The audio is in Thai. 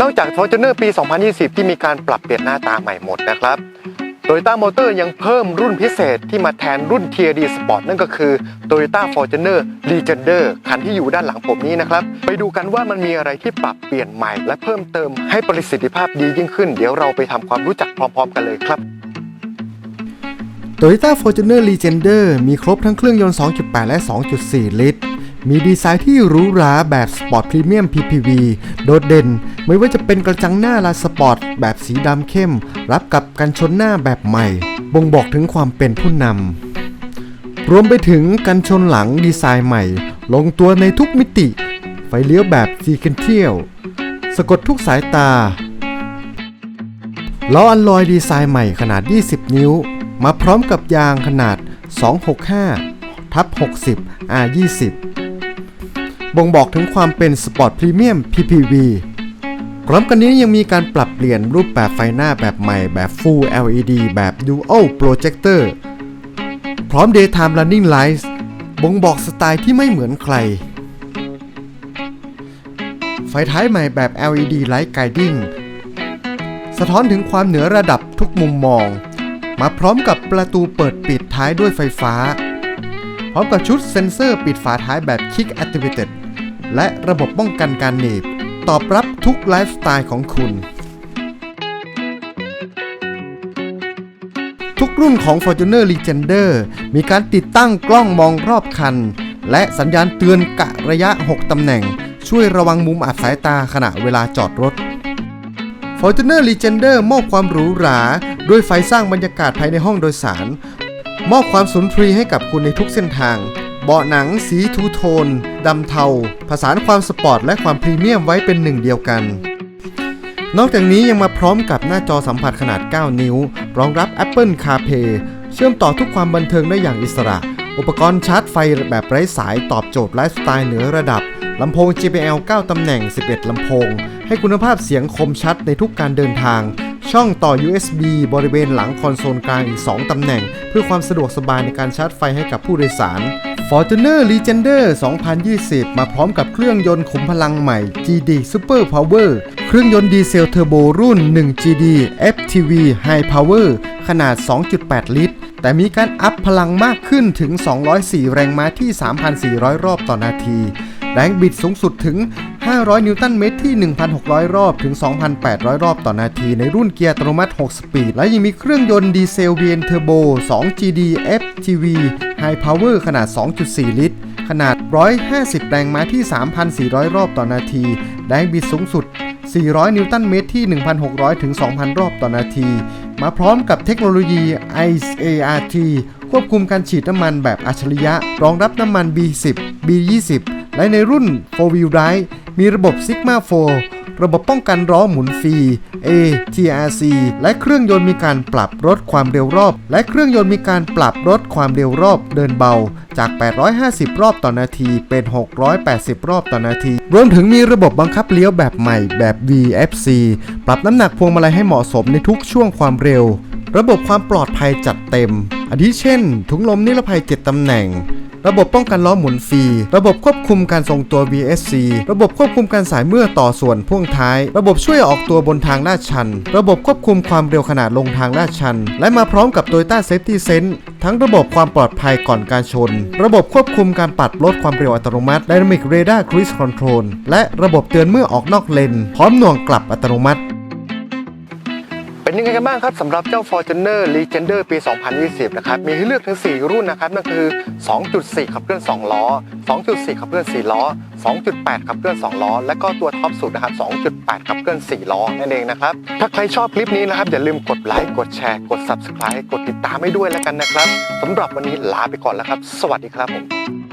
นอกจาก Fortuner ปี 2020 ที่มีการปรับเปลี่ยนหน้าตาใหม่หมดนะครับ Toyota Motor ยังเพิ่มรุ่นพิเศษที่มาแทนรุ่น TRD Sport นั่นก็คือ Toyota Fortuner Legender คันที่อยู่ด้านหลังผมนี้นะครับ ไปดูกันว่ามันมีอะไรที่ปรับเปลี่ยนใหม่ และเพิ่มเติมให้ประสิทธิภาพดียิ่งขึ้น เดี๋ยวเราไปทำความรู้จักพร้อมๆ กันเลยครับ Toyota Fortuner Legender มีครบทั้งเครื่องยนต์ 2.8 และ 2.4 ลิตร มีดีไซน์ที่หรูหราแบบ Sport Premium PPV โดดเด่น ไม่ว่าจะเป็นกระจังหน้าลายสปอร์ตแบบสีดำเข้ม รับกับกันชนหน้าแบบใหม่ บ่งบอกถึงความเป็นผู้นำรวมไปถึงกันชนหลังดีไซน์ใหม่ ลงตัวในทุกมิติ ไฟเลี้ยวแบบซีเคนเทียลสะกดทุกสายตาล้ออัลลอยดีไซน์ใหม่ขนาด 20 นิ้ว มาพร้อมกับยางขนาด 265ทับ60 R20 บ่งบอกถึงความเป็นสปอร์ตพรีเมียม PPV พร้อมกันนี้ยังมีการปรับเปลี่ยนรูปแบบไฟหน้าแบบใหม่แบบ Full LED แบบ Dual Projector พร้อม Daytime Running Lights บ่งบอกสไตล์ที่ไม่เหมือนใคร ไฟท้ายใหม่แบบ LED Light Guiding สะท้อนถึงความเหนือระดับทุกมุมมอง มาพร้อมกับประตูเปิดปิดท้ายด้วยไฟฟ้า พร้อมกับชุดเซ็นเซอร์ปิดฝาท้ายแบบ Kick Activated และระบบป้องกันการหนีบ ตอบรับทุกไลฟ์สไตล์ของคุณ ทุกรุ่นของ Fortuner Legender มีการติดตั้งกล้องมองรอบคัน และสัญญาณเตือนกะระยะ 6 ตำแหน่ง ช่วยระวังมุมอับสายตาขณะเวลาจอดรถ Fortuner Legender มอบความหรูหราด้วยไฟสร้างบรรยากาศภายในห้องโดยสาร มอบความสุนทรีให้กับคุณในทุกเส้นทาง เบาะหนังสีทูโทนดำเทา ผสานความสปอร์ตและความพรีเมียมไว้เป็นหนึ่งเดียวกัน นอกจากนี้ยังมาพร้อมกับหน้าจอสัมผัสขนาด 9 นิ้ว รองรับ Apple CarPlay เชื่อมต่อทุกความบันเทิงได้อย่างอิสระ อุปกรณ์ชาร์จไฟแบบไร้สายตอบโจทย์ไลฟ์สไตล์เหนือระดับลำโพง JBL 9 ตำแหน่ง 11 ลำโพง ให้คุณภาพเสียงคมชัดในทุกการเดินทาง ช่องต่อ USB บริเวณหลังคอนโซลกลางอีก 2 ตำแหน่ง เพื่อความสะดวกสบายในการชาร์จไฟให้กับผู้โดยสาร Fortuner Legender 2020 มาพร้อมกับเครื่องยนต์ขุมพลังใหม่ GD Super Power เครื่องยนต์ดีเซลเทอร์โบรุ่น 1 GD FTV High Power ขนาด 2.8 ลิตร แต่มีการอัพพลังมากขึ้นถึง 204 แรงม้าที่ 3,400 รอบต่อนาที แรงบิดสูงสุดถึง 500 นิวตันเมตรที่ 1,600 รอบถึง 2,800 รอบต่อนาทีในรุ่นเกียร์อัตโนมัติ 6 สปีด และยังมีเครื่องยนต์ดีเซล VN Turbo 2 GD FTV High Power ขนาด 2.4 ลิตร ขนาด 150 แรงม้าที่ 3,400 รอบต่อนาที แรงบิดสูงสุด 400 นิวตันเมตรที่ 1,600 ถึง 2,000 รอบต่อนาที มาพร้อมกับเทคโนโลยี ICART ควบคุมการฉีดน้ำมันแบบอัจฉริยะ รองรับน้ำมัน B10 B20 และในรุ่น 4 Wheel Drive มีระบบ Sigma 4 ระบบป้องกันล้อหมุนฟรี ATRC และเครื่องยนต์มีการปรับลดความเร็วรอบ และเครื่องยนต์มีการปรับลดความเร็วรอบเดินเบา จาก 850 รอบต่อนาทีเป็น 680 รอบต่อนาที รวมถึงมีระบบบังคับเลี้ยวแบบใหม่แบบ VFC ปรับน้ำหนักพวงมาลัยให้เหมาะสมในทุกช่วงความเร็ว ระบบความปลอดภัยจัดเต็มอาทิเช่น ถุงลมนิรภัย 7 ตำแหน่ง ระบบป้องกันล้อหมุนฟรี ระบบควบคุมการทรงตัว VSC ระบบควบคุมการสายเมื่อต่อส่วนพ่วงท้าย ระบบช่วยออกตัวบนทางลาดชัน ระบบควบคุมความเร็วขนาดลงทางลาดชัน และมาพร้อมกับ Toyota Safety Sense ทั้งระบบความปลอดภัยก่อนการชน ระบบควบคุมการปรับลดความเร็วอัตโนมัติ Dynamic Radar Cruise Control และระบบเตือนเมื่อออกนอกเลน พร้อมหน่วงกลับอัตโนมัติ ไงกันบ้างครับสำหรับเจ้า Fortuner Legender ปี 2020 นะครับ มีให้เลือกถึง 4 รุ่นนะครับ นั่นคือ 2.4 ขับเคลื่อน 2 ล้อ 2.4 ขับเคลื่อน 4 ล้อ 2.8 ขับเคลื่อน 2 ล้อ และก็ตัวท็อปสุดนะครับ 2.8 ขับเคลื่อน 4 ล้อ นั่นเองนะครับ ถ้าใครชอบคลิปนี้นะครับ อย่าลืมกดไลค์ กดแชร์ กด Subscribe กดติดตามให้ด้วยแล้วกันนะครับสำหรับวันนี้ลาไปก่อนแล้วครับ สวัสดีครับผม